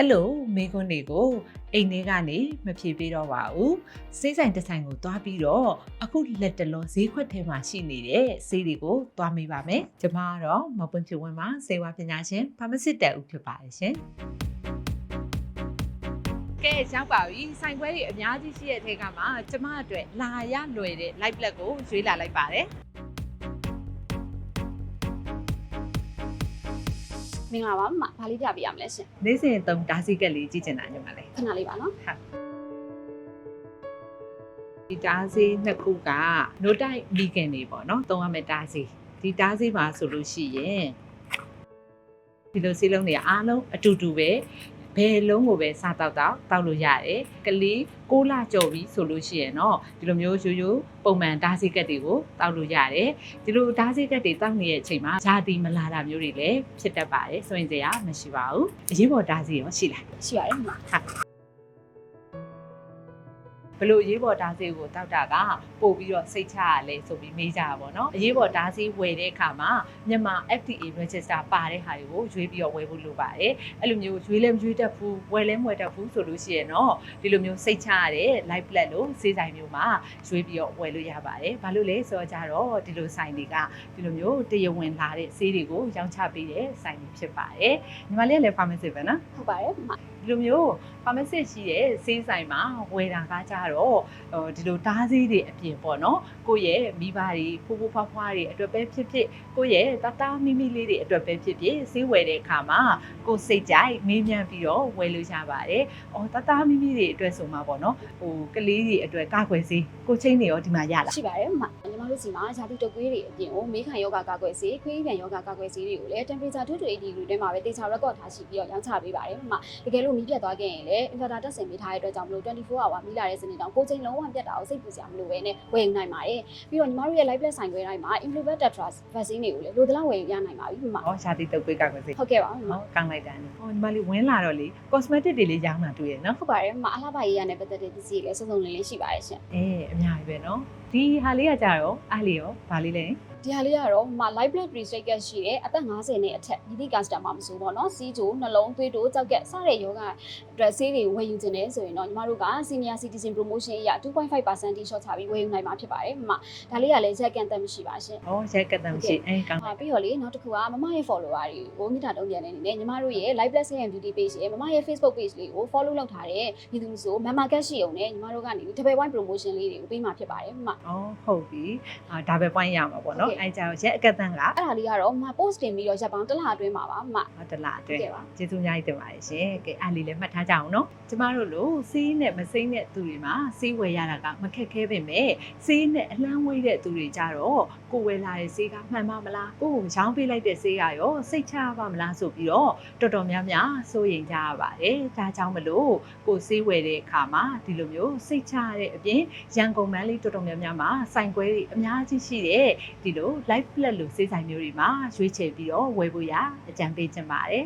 အဲ့လိုမိကွန်းတွေကိုအိမ်ထဲကနေမဖြေပေးတော့ပါဘူးစေးဆိုင်တစ်ဆိုင်ကိုသွားပြီးတော့အခုလက်တလုံးဈေးခွက်ထဲမှာရှိနေတဲ့ဆေးတွေကိုသွားမိပါမယ်ကျွန်မကတော့မပွင့်ဖြူဝင်မှာစေဝါပညာရှင်ဖာမစစ်တက်ဦးဖြစ်ပါတယ်ရှင်ကဲရောက်ပါပြီဆိုင်ခွဲတွေအများကြီးရှိတဲ့ထဲကမှကျမအတွက်လာရလွယ်တဲ့ light black ကိုရွေးလာလိုက်ပါတယ် မင်္ဂလာပါမဘာလေးပြပေးရမလဲရှင်နေ့စဉ်သုံးဓာတ်စီကက်လေးကြည့်ချင်တာညီမလေးခဏလေးပါနော်ဒီဓာတ်စီနှစ်ခုကနို့တိုက်မီကန်တွေပေါ့နော်သုံးရမယ့်ဓာတ်စီဒီဓာတ်စီမှာဆိုလို့ရှိရင်ဒီလိုစီးလုံးတွေအားလုံးအတူတူပဲ ဘယ်လုံးကိုပဲစားတော့တော့တောက်လို့ရတယ်ကလေး6လကြော်ပြီဆိုလို့ရှိရင်တော့ဒီလိုမျိုးရိုးရိုးပုံမှန်ဓာတ်စီကက်တွေကိုတောက်လို့ရတယ်ဒီလိုဓာတ်စီကက်တွေတောက်နေတဲ့အချိန်မှာဂျာတီမလာတာမျိုးတွေလည်းဖြစ်တတ်ပါတယ်ဆိုရင်စရာမရှိပါဘူးအရေးပေါ်ဓာတ်စီရောရှိလားရှိပါတယ်မ ဘလို့အရေးပေါ်ဓာတ်ဆေးကိုတောက်တာကပို့ပြီးတော့စိတ်ချရလဲဆိုပြီးမေးကြတာပေါ့နော်အရေးပေါ်ဓာတ်ဆေးဝယ်တဲ့အခါမှာမြန်မာ FDA register ပါတဲ့ဟာတွေကိုရွေးပြီးတော့ဝယ်ဖို့လိုပါတယ်အဲ့လိုမျိုးရွေးလဲမရွေးတတ်ဘူးဝယ်လဲမဝယ်တတ်ဘူးဆိုလို့ရှိရင်တော့ဒီလိုမျိုးစိတ်ချရတဲ့ light blood လို့ဆေးဆိုင်မျိုးမှာရွေးပြီးတော့ဝယ်လို့ရပါတယ်ဘာလို့လဲဆိုတော့ကြတော့ဒီလိုဆိုင်တွေကဒီလိုမျိုးတရဝင်လာတဲ့ဆေးတွေကိုရောင်းချပေးတဲ့ဆိုင်တွေဖြစ်ပါတယ်ညီမလေးကလည်း pharmacy ပဲနော်ဟုတ်ပါတယ်မဒီလိုမျိုး pharmacy ရှိတဲ့ဆေးဆိုင်မှာဝယ်တာကကြတော့ဟိုဒီလိုတားဆေးတွေအပြင်ပေါ့နော်ကိုယ့်ရဲ့မိဘတွေဖိုးဖိုးဖွားဖွားတွေအတွက်ပဲဖြစ်ဖြစ်ကိုယ့်ရဲ့တသားမိမိလေးတွေအတွက်ပဲဖြစ်ဖြစ်ဆေးဝယ်တဲ့အခါမှာကိုယ်စိတ်ကြိုက်မေးမြန်းပြီးတော့ဝယ်လို့ရပါတယ်။အော်တသားမိမိတွေအတွက်ဆိုမှပေါ့နော်ဟိုကလေးတွေအတွက်ကကွယ်ဆေးကိုချင်းတွေရောဒီမှာရလားရှိပါတယ်မညီမ တို့စီမှာဇာတိတုပ်ကွေးတွေအပြင်ကိုမေးခံယောဂကာကွယ်ဆေးခွေးပြန်ယောဂကာကွယ်ဆေးတွေကိုလည်း temperature 280 degree ထဲမှာပဲတေချာ record ထားရှိပြီးတော့ရောင်းချပေးပါတယ်မတကယ်လို့မီးပြတ်သွားခဲ့ရင်လည်း inverter တက်ဆင်ပေးထားတဲ့အတွက်ကြောင့်မလို့24 hour မီးလာတဲ့စနစ်တောင်ကိုချိန်လုံးဝပြတ်တာကိုစိတ်ပူစရာမလိုပဲနဲ့ဝယ်ယူနိုင်ပါတယ်ပြီးတော့ညီမတို့ရဲ့ live plus ဆိုင်ခွဲတိုင်းမှာ influenza tetra vaccine တွေကိုလည်းလိုသလောက်ဝယ်ယူရနိုင်ပါပြီမ။ဟောရှာတိတုပ်ပေးကကွယ်ဆေးဟုတ်ကဲ့ပါမဟောကောင်းလိုက်တာနိ။ဟောညီမလေးဝင်လာတော့လေ cosmetic တွေလေးရောင်းတာတွေ့ရနော်ဟုတ်ပါတယ်မအလားပါရေးရတဲ့ပတ်သက်တဲ့ပစ္စည်းတွေလည်းစုံစုံလင်းလင်းရှိပါတယ်ရှင်။အေးအများကြီးပဲနော်။ဒီဟာလေးကကြတော့အားလေးရောဗာလေးလဲဒီဟာလေးကတော့မ live blood restricted ရှိတဲ့အသက်50နဲ့အထက်ဒီဒီ customer မဆိုပေါ့နော်စီးချိုနှလုံးသွေးတိုးကြောက်ကက်စတဲ့ယောဂအတွက်ဆေးတွေဝယ်ယူခြင်းနဲ့ဆိုရင်တော့ညီမတို့က senior citizen promotion အရ2.5% short ချပြီးဝယ်ယူနိုင်မှာဖြစ်ပါတယ်မဒါလေးကလည်းရက်ကန်တက်မရှိပါရှင်။ဟောရက်ကတမ်းရှိအေးကောင်းအာပြီးတော့လေနောက်တစ်ခုကမမရဲ့ follower တွေကိုမိတာတုံးပြန်နေနေနဲ့ညီမတို့ရဲ့ live plus and beauty page ရဲ့မမရဲ့ facebook page လေးကို follow လုပ်ထားတဲ့ဒီသူဆို member cash ရှိအောင်နဲ့ညီမတို့ကနေ double point promotion လေးတွေကိုပေးမှာဖြစ်ပါတယ်မ။အော်ဟုတ်ပြီ။အာဒါပဲ point ရမှာပေါ့နော်ဟုတ်ကဲ့။အဲကြတော့ရက်အကတမ်းကအဲ့ဒါလေးကတော့မ post တင်ပြီးတော့ရက်ပေါင်းတစ်လအတွင်းမှာပါမဟောတလားအတွဟုတ်င်းကဲ့ပါကျေးဇူးအများကြီးတင်ပါတယ်ရှင်။ကဲအားလေးလည်းမှတ်ထားကြအောင်နော်။ကျမတို့လို့စီးနဲ့မစိမ့်တဲ့သူတွေမှာစီးဝယ်ရတာကမခက်ခဲပေမဲ့စီးနဲ့အလန်းဝေးတဲ့သူတွေကြတော့ကိုယ်ဝယ်လာတဲ့စီးကမှန်ပါမလားကိုယ်ကိုရောင်းပေးလိုက်တဲ့စီးကရောစိတ်ချပါမလားဆိုပြီးတော့တော်တော်များများစိုးရိမ်ကြရပါတယ်။ဒါကြောင့်မလို့ကိုယ်စီးဝယ်တဲ့အခါမှာဒီလိုမျိုးစိတ်ချရတဲ့အပြင်ရန်ကုန်မန်းလေးတော်တော်များများမှာစိုင်ခွဲတွေအများကြီးရှိတဲ့ဒီလို live flat လို့စေးဆိုင်မျိုးတွေမှာရွေးချယ်ပြီးတော့ဝယ်ဖို့ရအကြံပေးချင်ပါတယ်